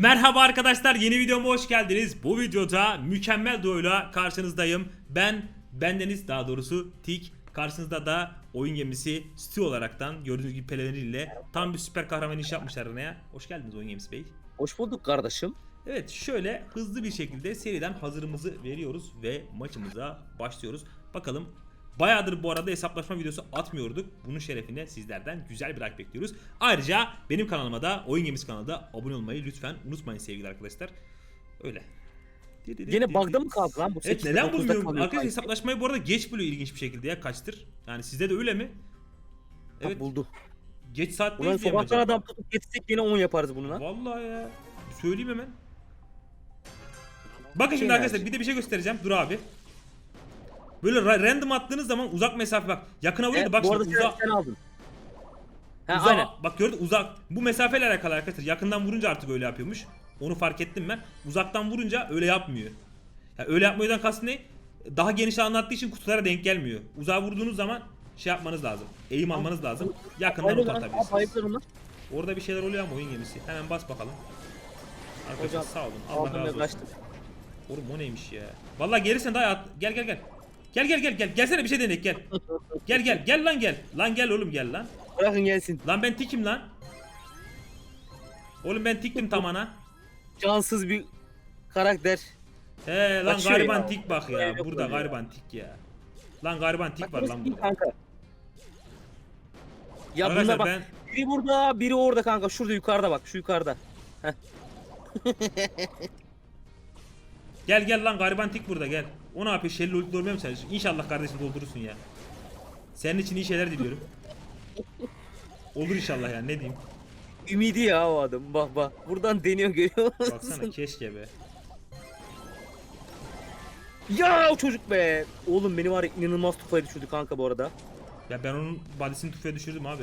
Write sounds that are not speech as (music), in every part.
Merhaba arkadaşlar yeni videoma hoş geldiniz. Bu videoda mükemmel duoyla karşınızdayım. Ben bendeniz daha doğrusu Tik. Karşınızda da oyun gemisi Stu olaraktan gördüğünüz gibi pelerinleriyle tam bir süper kahraman iş yapmışlar aranaya. Hoş geldiniz oyun gemisi bey. Hoş bulduk kardeşim. Evet şöyle hızlı bir şekilde seriden hazırımızı veriyoruz ve maçımıza başlıyoruz. Bakalım Bayağıdır bu arada hesaplaşma videosu atmıyorduk. Bunun şerefine sizlerden güzel bir like bekliyoruz. Ayrıca benim kanalıma da Oyun Gemisi kanalında abone olmayı lütfen unutmayın sevgili arkadaşlar. Öyle. Yine bug'da mı kaldı lan bu? Evet 8'de, neden 9'da bulmuyorum? Arkadaşlar hesaplaşmayı bu arada geç buluyor ilginç bir şekilde ya kaçtır. Yani sizde de öyle mi? Ha, Evet buldu. geç saatte Ulan acaba. adam tutup getirsek yine 10 yaparız bunu lan. Vallahi ya. Söyleyeyim hemen. Bakın şimdi Şey arkadaşlar bir de bir şey göstereceğim. Dur abi. Böyle ra- random attığınız zaman uzak mesafe bak. Yakına vuruyor da Evet, bak şimdi uzak. sen aldın. Ha, uzak aynen. bak gördün uzak. Bu mesafeyle alakalı arkadaşlar. Yakından vurunca artık öyle yapıyormuş. Onu fark ettim ben. Uzaktan vurunca öyle yapmıyor. Ya öyle yapmıyordan kastım ne? Daha geniş anlattığı için kutulara denk gelmiyor. Uzağa vurduğunuz zaman şey yapmanız lazım. Eğim almanız lazım. Yakından Bayılır ot lan, aa, atabilirsiniz. bayılır onlar. Orada bir şeyler oluyor ama oyun gemisi. Hemen bas bakalım. Arkadaşlar Hocam, sağ olun. Allah Aldım razı ve olsun. kaçtım. Oğlum o neymiş ya? Vallahi gelirsen daha at. Gel gel gel. Gel gel gel gel. Gelsene bir şey denek gel. Gel gel. Gel lan gel. Lan gel oğlum gel lan. Bırakın gelsin. Lan ben tikim lan. Oğlum ben tiktim tamana. Cansız bir karakter. He lan Kaçıyor gariban ya. tik bak ya. Burada ya. gariban tik ya. Lan gariban tik var lan burada. kanka. Ya Arkadaşlar bunlar bak. ben Biri burada, biri orada kanka. Şurada yukarıda bak, şu yukarıda. (laughs) gel gel lan gariban tik burada gel. O ne yapıyor? Şelli ulti dolmaya mı çalışıyor? İnşallah kardeşim doldurursun ya. Senin için iyi şeyler diliyorum. Olur inşallah yani ne diyeyim. Ümidi ya o adam. Bak bak. Buradan deniyor görüyor musun? Baksana keşke be. Ya o çocuk be. Oğlum beni var ya inanılmaz tufaya düşürdü kanka bu arada. Ya ben onun badisini tufaya düşürdüm abi.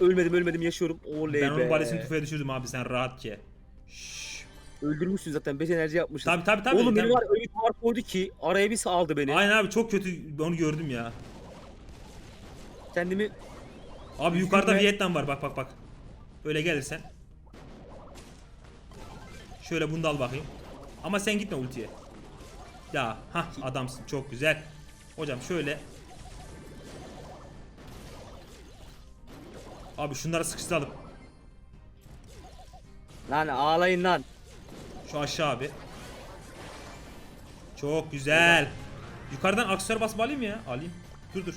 Ölmedim ölmedim yaşıyorum. Oley ben be. onun badisini tufaya düşürdüm abi sen rahat ki. Şşş. Öldürmüşsün zaten 5 enerji yapmışsın. Tabi tabi tabi. Oğlum beni tabii. var öyle duvar koydu ki araya bir saldı beni. Aynen abi çok kötü onu gördüm ya. Kendimi Abi yukarıda Üzülme. Vietnam var bak bak bak. Öyle gelirsen. Şöyle bunu da al bakayım. Ama sen gitme ultiye. Ya ha adamsın çok güzel. Hocam şöyle. Abi şunları sıkıştıralım. lan ağlayın lan. Şu aşağı abi. Çok güzel. Yukarıdan aksesuar basma alayım ya. Alayım. Dur dur.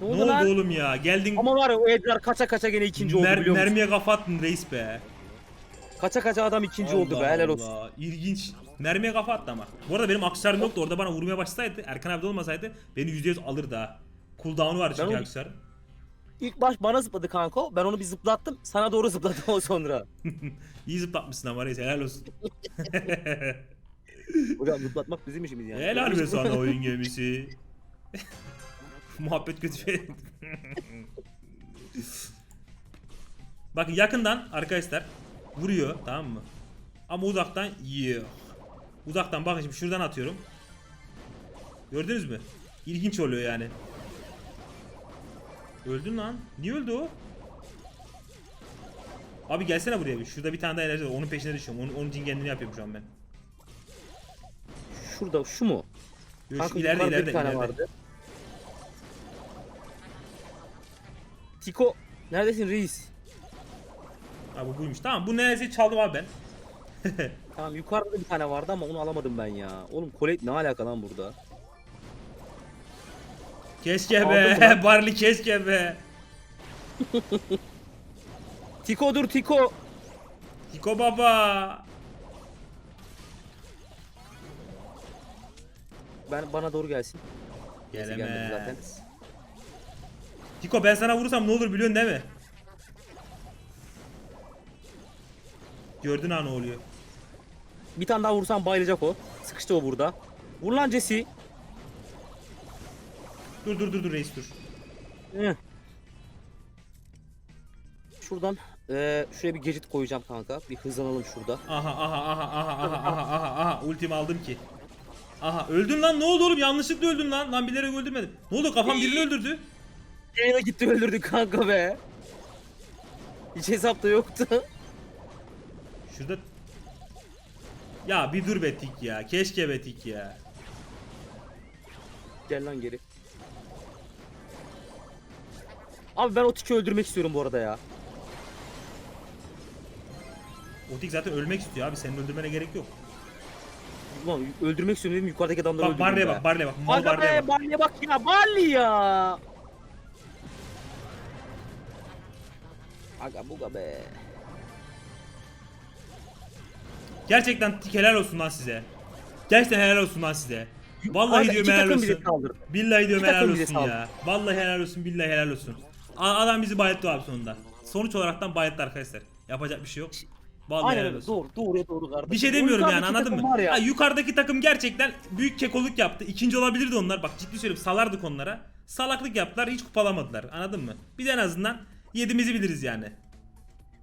Ne oldu, lan? oğlum ya? Geldin Ama var ya o Edgar kaça kaça gene ikinci oldu mer- biliyor musun? mermiye kafa attın reis be. Kaça kaça adam ikinci oldu be Allah helal olsun. Allah. İlginç. Mermiye kafa attı ama. Bu arada benim aksesuarım yoktu. Orada bana vurmaya başlasaydı, Erkan abi de olmasaydı beni %100 alırdı ha. Cooldown'u var çünkü onu-. İlk baş bana zıpladı kanka o. Ben onu bir zıplattım. Sana doğru zıpladı o sonra. (laughs) İyi zıplatmışsın ama reis helal olsun. (laughs) Hocam zıplatmak bizim işimiz yani. helal be sana (laughs) oyun gemisi. Muhabbet kötü şey. Bakın yakından arkadaşlar vuruyor tamam mı? Ama uzaktan yiyor. Uzaktan bakın şimdi şuradan atıyorum. Gördünüz mü? İlginç oluyor yani. Öldün lan. Niye öldü o? Abi gelsene buraya bir. Şurada bir tane daha enerji var. Onun peşine düşüyorum. Onun, onun için kendini yapıyorum şu an ben. Şurada şu mu? Yo, şu Kanka ileride yukarıda ileride bir tane ileride. vardı. Tiko neredesin reis? Ha bu buymuş. Tamam bu neredeyse çaldım abi ben. (laughs) Tamam yukarıda da bir tane vardı ama onu alamadım ben ya. Oğlum Colette ne alaka lan burada? Keşke be. (laughs) Barley keşke be. (laughs) Tiko dur Tiko. Tiko baba. Ben bana doğru gelsin. Neyse, gelmedi Gelemez. zaten. Tiko ben sana vurursam ne olur biliyorsun değil mi? Gördün ha ne oluyor. Bir tane daha vursam bayılacak o. Sıkıştı o burada. Vur lan Jesse. Dur dur dur dur reis dur. Hı. Şuradan eee şuraya bir gadget koyacağım kanka. Bir hızlanalım şurada. Aha aha aha aha aha aha aha aha ultimi aldım ki. Aha öldün lan ne oldu oğlum yanlışlıkla öldün lan. Lan bilerek öldürmedim. Ne oldu kafam birini öldürdü. Yayına gitti öldürdük kanka be. Hiç hesapta yoktu. Şurada Ya bir dur be tik ya. Keşke be tik ya. Gel lan geri. Abi ben o tiki öldürmek istiyorum bu arada ya. O tik zaten ölmek istiyor abi. Senin öldürmene gerek yok. Ulan öldürmek istiyorum dedim yukarıdaki adamları Bak öldürdüm Barley'e bak, Barley'e bak. Mal Barley'e bak. Barley'e bak ya Barley ya. Aga buga be. Gerçekten tik helal olsun lan size. Gerçekten helal olsun lan size. Vallahi Aga, diyorum iki helal takım olsun. saldırdı. Billahi diyorum İki helal takım olsun saldırdı. ya. Vallahi helal olsun, billahi helal olsun. Adam bizi bayılttı abi sonunda. Sonuç olaraktan bayılttı arkadaşlar. Yapacak bir şey yok. Vallahi Aynen öyle doğru doğruya doğru kardeşim. Bir şey O demiyorum yani anladın mı? Ya. Ha, yukarıdaki takım gerçekten büyük kekoluk yaptı. İkinci olabilirdi onlar. Bak ciddi söylüyorum salardık onlara. Salaklık yaptılar hiç kupalamadılar anladın mı? Biz en azından yedimizi biliriz yani.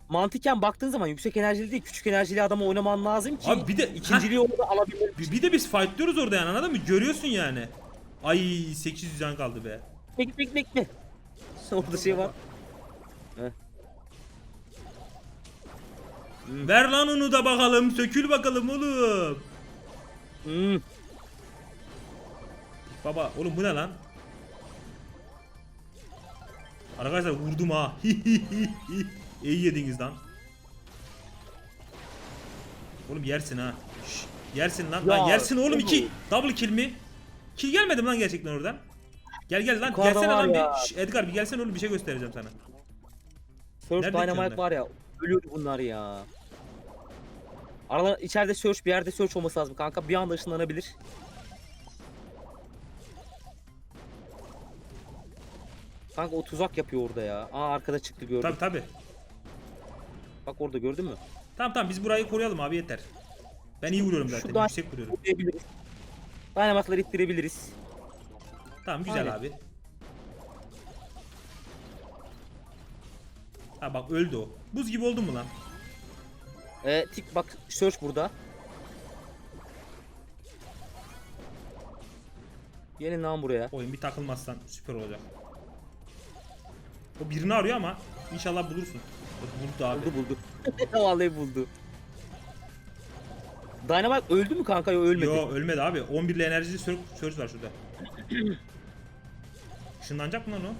Mantıken baktığın zaman yüksek enerjili değil küçük enerjili adamı oynaman lazım ki Abi bir de ikinciliği orada alabilmek. Bir, bir de biz fightlıyoruz orada yani anladın mı? Görüyorsun yani. Ay 800 can kaldı be. Bek bek bek mi? (laughs) Orada şey var. Ver lan onu da bakalım. Sökül bakalım oğlum. Hmm. Baba oğlum bu ne lan? Arkadaşlar vurdum ha. (laughs) İyi yediniz lan. Oğlum yersin ha. Şş, yersin lan. lan Ya, yersin oğlum oğlum. iki. Double kill mi? Kill gelmedi mi lan gerçekten oradan? Gel gel lan. Yukarıda Gelsene var lan ya. bir. Şş, Edgar bir gelsene oğlum bir şey göstereceğim sana. Nerede ki Dynamite var ya. Ölüyordu bunlar ya. Aralar içeride search bir yerde search olması lazım kanka. Bir anda ışınlanabilir. Kanka o tuzak yapıyor orada ya. Aa arkada çıktı gördüm. Tabi tabi. Bak orada gördün mü? Tamam tamam biz burayı koruyalım abi yeter. Ben iyi vuruyorum zaten. Şuradan- Yüksek vuruyorum. Vurabiliriz. Dynamite'ları ittirebiliriz. Tamam güzel Aynen. abi. Ha bak öldü o. Buz gibi oldu mu lan? Ee, tik bak search burada. Gelin lan buraya. Oyun bir takılmazsan süper olacak. O birini arıyor ama inşallah bulursun. Bak Buldu abi. Buldu buldu. (laughs) Vallahi buldu. Dynamite öldü mü kanka? Yok ölmedi. Yo ölmedi abi. 11 ile enerjili sör sörç var şurada. (clears throat) Işınlanacak mı lan o?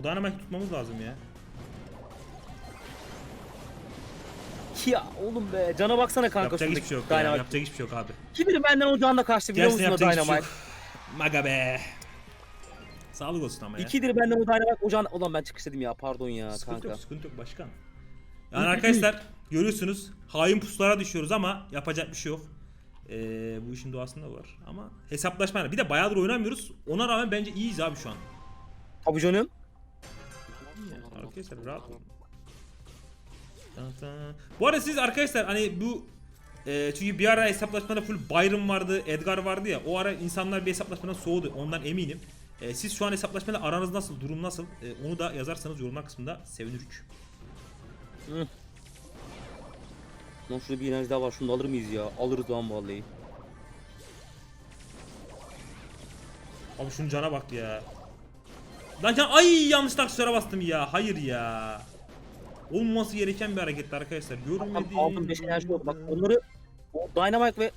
O dynamite tutmamız lazım ya. Ya oğlum be cana baksana kanka yapacak hiçbir şey yok ya. Yapacak hiçbir şey yok abi. Kim bilir benden o canla kaçtı biliyor Gerçekten musun o yapacak hiçbir şey Dynamite? yok. Maga be. Sağlık olsun ama ya. İkidir benden o Dynamite o can... Ulan ben çıkış dedim ya pardon ya Sıkıntı kanka. yok, sıkıntı yok başkan. Yani arkadaşlar görüyorsunuz hain pusulara düşüyoruz ama yapacak bir şey yok. Ee, bu işin doğasında var ama hesaplaşma bir de bayağıdır oynamıyoruz. Ona rağmen bence iyiyiz abi şu an. Tabii canım. Yani arkadaşlar rahat olun. Bu arada siz arkadaşlar hani bu e, çünkü bir ara hesaplaşmada full Byron vardı, Edgar vardı ya. O ara insanlar bir hesaplaşmadan soğudu. Ondan eminim. E, siz şu an hesaplaşmada aranız nasıl, durum nasıl? E, onu da yazarsanız yorumlar kısmında sevinirik. Lan şurada bir enerji daha var şunu alır mıyız ya? Alırız lan vallahi. Abi şunun cana bak ya. Lan can ay yanlış aksesuara bastım ya. Hayır ya. Olmaması gereken bir hareketti arkadaşlar. Görmedim. Kankam aldım 5 enerji oldu. Bak onları o Dynamite ve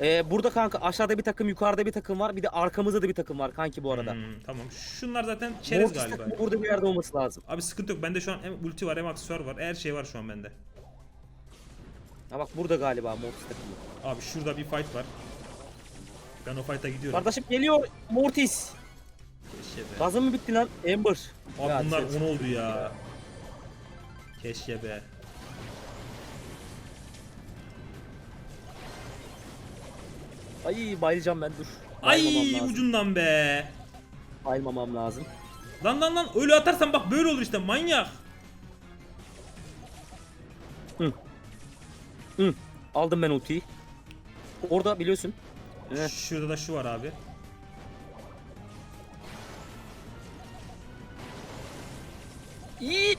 e, burada kanka aşağıda bir takım yukarıda bir takım var. Bir de arkamızda da bir takım var kanki bu arada. Hmm, tamam. Şunlar zaten çerez Mortis galiba. burada bir yerde olması lazım. Abi sıkıntı yok. Bende şu an hem ulti var hem aksesuar var. Her şey var şu an bende. Ha bak burada galiba Mortis takımı. Abi şurada bir fight var. Ben o fight'a gidiyorum. Kardeşim geliyor Mortis. Keşke be. Gazın mı bitti lan? Amber. Abi Ya bunlar sen- 10 oldu ya. Keşke be. Ay bayılacağım ben dur. Ay lazım. ucundan be. Bayılmamam lazım. Lan lan lan öyle atarsan bak böyle olur işte manyak. Hı. Aldım ben ultiyi. Orada biliyorsun. Şurada da şu var abi. İyi.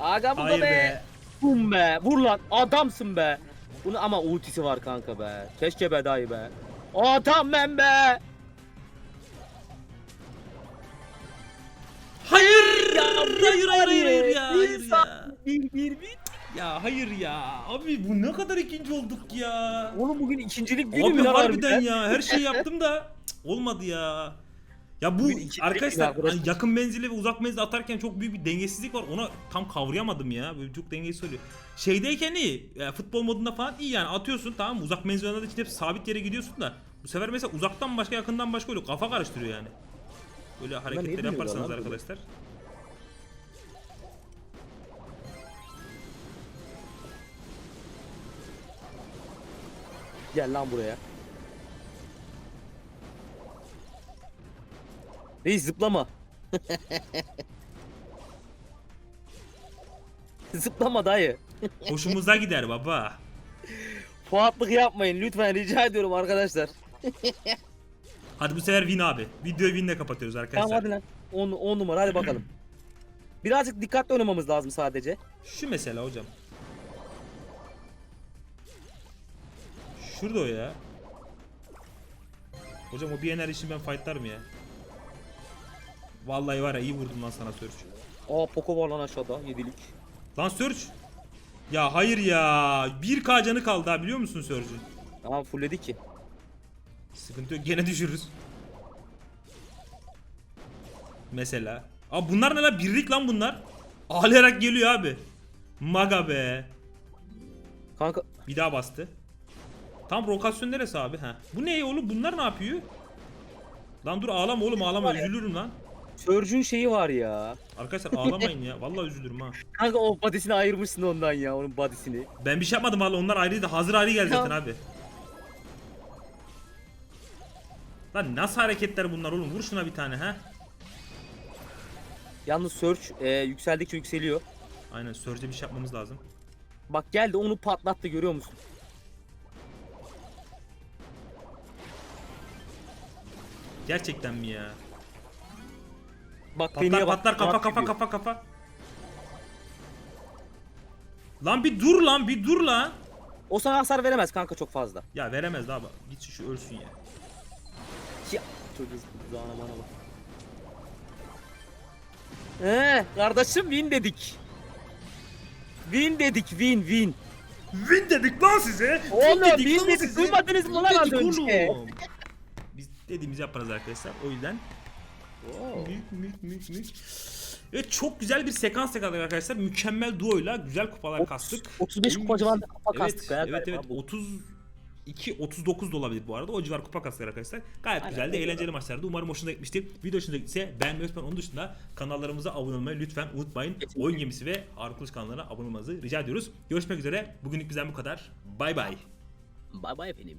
Aga bu da Hayır be. be. Bum be. Vur lan. Adamsın be. Bunu ama ultisi var kanka be. Keşke be dayı be. Adam ben be. Hayır. Hayır. hayır hayır hayır hayır ya. Bir Hayır ya. saniye, Bir bir bir. Ya hayır ya. Abi bu ne kadar ikinci olduk ya. Oğlum bugün ikincilik günü Abi mü lan harbiden harbiden? ya. Her şeyi (laughs) yaptım da cık, olmadı ya. Ya bu Bugün ikinci arkadaşlar hani yakın menzili ve uzak menzili atarken çok büyük bir dengesizlik var. Ona tam kavrayamadım ya. Böyle çok dengesiz oluyor. Şeydeyken iyi. ya futbol modunda falan iyi yani. Atıyorsun tamam mı? Uzak menzil oynadığı için hep sabit yere gidiyorsun da. Bu sefer mesela uzaktan başka yakından başka oluyor. Kafa karıştırıyor yani. Böyle hareketler bilmiyorlar yaparsanız lan bunu? arkadaşlar. Gel lan buraya. Reis zıplama. (laughs) zıplama dayı. Hoşumuza gider baba. Fuatlık yapmayın lütfen rica ediyorum arkadaşlar. Hadi bu sefer win abi. Videoyu winle kapatıyoruz arkadaşlar. Tamam hadi lan. 10 10 numara hadi bakalım. Birazcık dikkatli oynamamız lazım sadece. Şu mesela hocam. Şurada o ya. Hocam o bir enerji için ben fightlarım ya. Vallahi var ya iyi vurdum lan sana Search. Aa Poco var lan aşağıda yedilik. Lan Search. Ya hayır ya. 1k canı kaldı ha biliyor musun Search'ün? Tamam fullledi ki. Sıkıntı yok gene düşürürüz. Mesela. Abi bunlar ne lan? Birlik lan bunlar. Ağlayarak geliyor abi. Maga be. Kanka Bir daha bastı. Tam rokasyon neresi abi? Ha. Bu ne oğlum? Bunlar ne yapıyor? Lan dur ağlama oğlum ağlama üzülürüm lan. Surge'ün şeyi var ya. Arkadaşlar ağlamayın ya. Vallahi üzülürüm ha. Kanka o body'sini ayırmışsın ondan ya onun body'sini. Ben bir şey yapmadım valla onlar ayrıydı. Hazır hali geldi zaten abi. Lan nasıl hareketler bunlar oğlum? Vur şuna bir tane ha. Yalnız Surge e, yükseldikçe yükseliyor. Aynen Surge'de bir şey yapmamız lazım. Bak geldi onu patlattı görüyor musun? Gerçekten mi ya? Bak Patlar bak. patlar kafa kafa kafa kafa. Lan bir dur lan bir dur lan. O sana hasar veremez kanka çok fazla. Ya veremez abi. Git şu ölsün ya. Ya çocuğun zana bana bak. Ee, kardeşim win dedik. Win dedik win win. Win dedik lan size. Oğlum, win dedik. size. Duymadınız mı Win lan az dedik önce? Dediğimizi yaparız arkadaşlar. O yüzden Mük mük mük mük. Evet çok güzel bir sekans yakaladık arkadaşlar. Mükemmel duoyla güzel kupalar kastık. 35 kupa civarında kupa Evet, kastık evet galiba evet bu. 32 39 da olabilir bu arada. O civar kupa kastık arkadaşlar. Gayet Aynen, güzeldi. öyle. Eğlenceli maçlardı. Umarım hoşunuza gitmiştir. Video hoşunuza gittiyse beğenmeyi unutmayın. Onun dışında kanallarımıza abone olmayı lütfen unutmayın. Kesinlikle. Oyun gemisi ve Harun Kılıç kanallarına abone olmanızı rica ediyoruz. Görüşmek üzere. Bugünlük bizden bu kadar. Bay bay. Bay bay efendim.